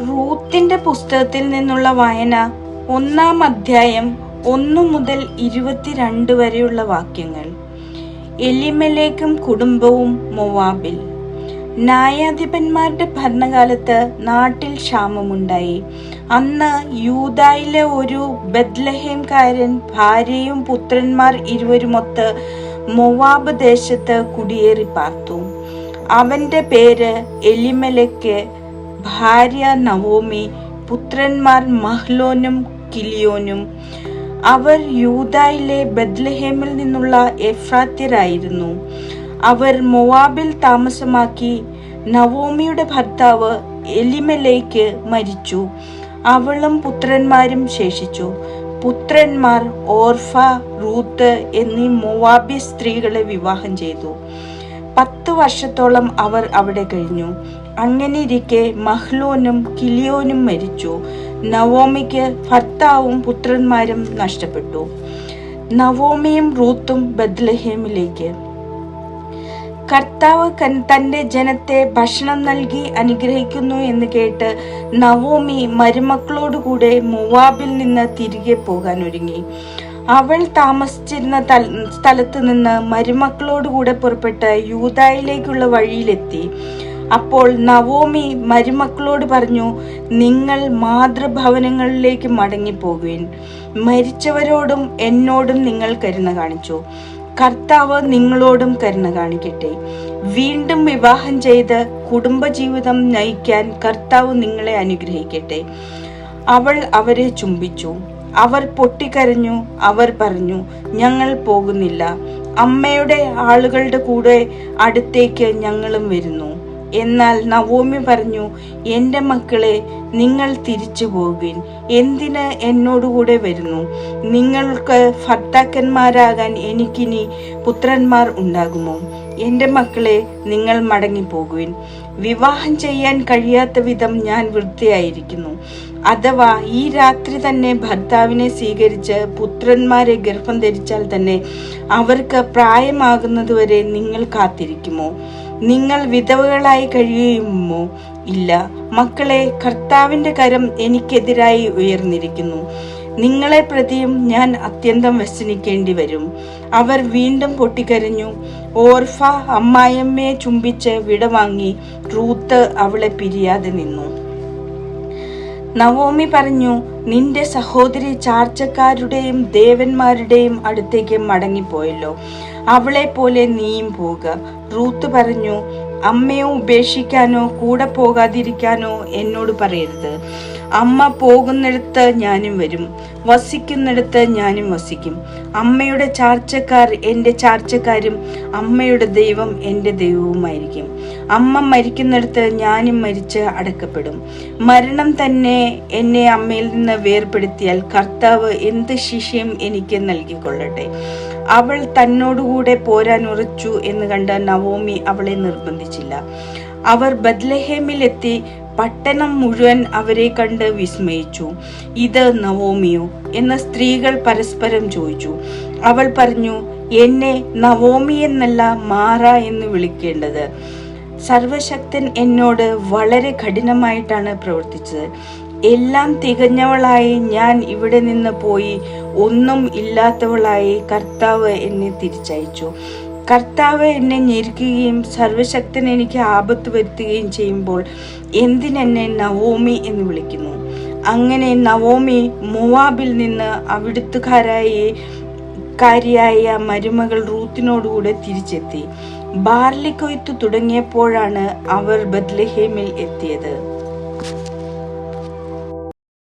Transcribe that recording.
റൂത്തിന്റെ പുസ്തകത്തിൽ നിന്നുള്ള വായന ഒന്നാം അധ്യായം ഒന്നു മുതൽ ഇരുപത്തിരണ്ട് വരെയുള്ള വാക്യങ്ങൾ. എലിമലേക്കും കുടുംബവും മൊവാബിൽ. ന്യായാധിപന്മാരുടെ ഭരണകാലത്ത് നാട്ടിൽ ക്ഷാമമുണ്ടായി. അന്ന് യൂതായിലെ ഒരു ബദ്ലഹേംകാരൻ ഭാര്യയും പുത്രന്മാർ ഇരുവരുമൊത്ത് മൊവാബ് ദേശത്ത് കുടിയേറി പാർത്തു. അവന്റെ പേര് എലിമലയ്ക്ക് ഭാര്യ നവോമി പുത്രന്മാർ മഹ്ലോനും കിലിയോനും. അവർ യൂതായിലെ ബദ്ലഹേമിൽ നിന്നുള്ള എഫ്രാത്യരായിരുന്നു. അവർ മൊവാബിൽ താമസമാക്കി നവോമിയുടെ ഭർത്താവ് എലിമലേക്ക് മരിച്ചു. അവളും പുത്രന്മാരും ശേഷിച്ചു. പുത്രന്മാർ ഓർഫ റൂത്ത് എന്നീ മൊവാബി സ്ത്രീകളെ വിവാഹം ചെയ്തു. പത്തു വർഷത്തോളം അവർ അവിടെ കഴിഞ്ഞു. അങ്ങനെ ഇരിക്കെ മഹ്ലോനും കിലിയോനും മരിച്ചു. നവോമിക്ക് ഭർത്താവും പുത്രന്മാരും നഷ്ടപ്പെട്ടു. നവോമിയും റൂത്തും ബദ്ലഹേമിലേക്ക് കർത്താവ് തന്റെ ജനത്തെ ഭക്ഷണം നൽകി അനുഗ്രഹിക്കുന്നു എന്ന് കേട്ട് നവോമി മരുമക്കളോടുകൂടെ മൂവാബിൽ നിന്ന് തിരികെ പോകാൻ ഒരുങ്ങി അവൾ താമസിച്ചിരുന്ന സ്ഥലത്ത് നിന്ന് മരുമക്കളോടുകൂടെ പുറപ്പെട്ട് യൂതായിലേക്കുള്ള വഴിയിലെത്തി. അപ്പോൾ നവോമി മരുമക്കളോട് പറഞ്ഞു നിങ്ങൾ മാതൃഭവനങ്ങളിലേക്ക് മടങ്ങിപ്പോകുവിൻ. മരിച്ചവരോടും എന്നോടും നിങ്ങൾ കരുണ കാണിച്ചു. കർത്താവ് നിങ്ങളോടും കരുണ കാണിക്കട്ടെ. വീണ്ടും വിവാഹം ചെയ്ത് കുടുംബജീവിതം നയിക്കാൻ കർത്താവ് നിങ്ങളെ അനുഗ്രഹിക്കട്ടെ. അവൾ അവരെ ചുംബിച്ചു. അവർ പൊട്ടിക്കരഞ്ഞു അവർ പറഞ്ഞു ഞങ്ങൾ പോകുന്നില്ല. അമ്മയുടെ ആളുകളുടെ കൂടെ അടുത്തേക്ക് ഞങ്ങളും വരുന്നു. എന്നാൽ നവോമി പറഞ്ഞു എന്റെ മക്കളെ നിങ്ങൾ തിരിച്ചു പോകുവിൻ എന്തിന് എന്നോടുകൂടെ വരുന്നു? നിങ്ങൾക്ക് ഭർത്താക്കന്മാരാകാൻ എനിക്കിനി പുത്രന്മാർ ഉണ്ടാകുമോ? എന്റെ മക്കളെ നിങ്ങൾ മടങ്ങിപ്പോകുവിൻ. വിവാഹം ചെയ്യാൻ കഴിയാത്ത വിധം ഞാൻ വൃത്തിയായിരിക്കുന്നു അഥവാ ഈ രാത്രി തന്നെ ഭർത്താവിനെ സ്വീകരിച്ച് പുത്രന്മാരെ ഗർഭം ധരിച്ചാൽ തന്നെ അവർക്ക് പ്രായമാകുന്നതുവരെ നിങ്ങൾ കാത്തിരിക്കുമോ? നിങ്ങൾ വിധവകളായി കഴിയുമോ? ഇല്ല. മക്കളെ കർത്താവിന്റെ കരം എനിക്കെതിരായി ഉയർന്നിരിക്കുന്നു. നിങ്ങളെ പ്രതിയും ഞാൻ അത്യന്തം വ്യസനിക്കേണ്ടി വരും. അവർ വീണ്ടും പൊട്ടിക്കരഞ്ഞു. ഓർഫ അമ്മായിയമ്മയെ ചുംബിച്ച് വിടവാങ്ങി. റൂത്ത് അവളെ പിരിയാതെ നിന്നു. നവോമി പറഞ്ഞു നിന്റെ സഹോദരി ചാർച്ചക്കാരുടെയും ദേവന്മാരുടെയും അടുത്തേക്ക് മടങ്ങിപ്പോയല്ലോ. അവളെ പോലെ നീയും പോകുക റൂത്ത് പറഞ്ഞു അമ്മയോ ഉപേക്ഷിക്കാനോ കൂടെ പോകാതിരിക്കാനോ എന്നോട് പറയരുത്. അമ്മ പോകുന്നിടത്ത് ഞാനും വരും. വസിക്കുന്നിടത്ത് ഞാനും വസിക്കും. അമ്മയുടെ ചാർച്ചക്കാർ എന്റെ ചാർച്ചക്കാരും അമ്മയുടെ ദൈവം എന്റെ ദൈവവുമായിരിക്കും. അമ്മ മരിക്കുന്നിടത്ത് ഞാനും മരിച്ച് അടക്കപ്പെടും. മരണം തന്നെ എന്നെ അമ്മയിൽ നിന്ന് വേർപെടുത്തിയാൽ കർത്താവ് എന്ത് ശിഷ്യം എനിക്ക് നൽകിക്കൊള്ളട്ടെ. അവൾ തന്നോടുകൂടെ പോരാൻ ഉറച്ചു എന്ന് കണ്ട നവോമി അവളെ നിർബന്ധിച്ചില്ല അവർ ബദ്ലഹേമിലെത്തി പട്ടണം മുഴുവൻ അവരെ കണ്ട് വിസ്മയിച്ചു. ഇത് നവോമിയോ? എന്ന സ്ത്രീകൾ പരസ്പരം ചോദിച്ചു. അവൾ പറഞ്ഞു എന്നെ നവോമി എന്നല്ല മാറ എന്ന് വിളിക്കേണ്ടത്. സർവശക്തൻ എന്നോട് വളരെ കഠിനമായിട്ടാണ് പ്രവർത്തിച്ചത്. എല്ലാം തികഞ്ഞവളായി ഞാൻ ഇവിടെ നിന്ന് പോയി ഒന്നും ഇല്ലാത്തവളായി കർത്താവ് എന്നെ തിരിച്ചയച്ചു. കർത്താവ് എന്നെ ഞെരുക്കുകയും സർവശക്തൻ എനിക്ക് ആപത്ത് വരുത്തുകയും ചെയ്യുമ്പോൾ എന്തിനെന്നെ നവോമി എന്ന് വിളിക്കുന്നു? അങ്ങനെ നവോമി മുവാബിൽ നിന്ന് അവിടുത്തുകാരായി കാരിയായ മരുമകൾ റൂത്തിനോടുകൂടെ തിരിച്ചെത്തി. ബാർലിക്കൊയ്ത്ത് തുടങ്ങിയപ്പോഴാണ് അവർ ബദ്ലഹേമിൽ എത്തിയത്.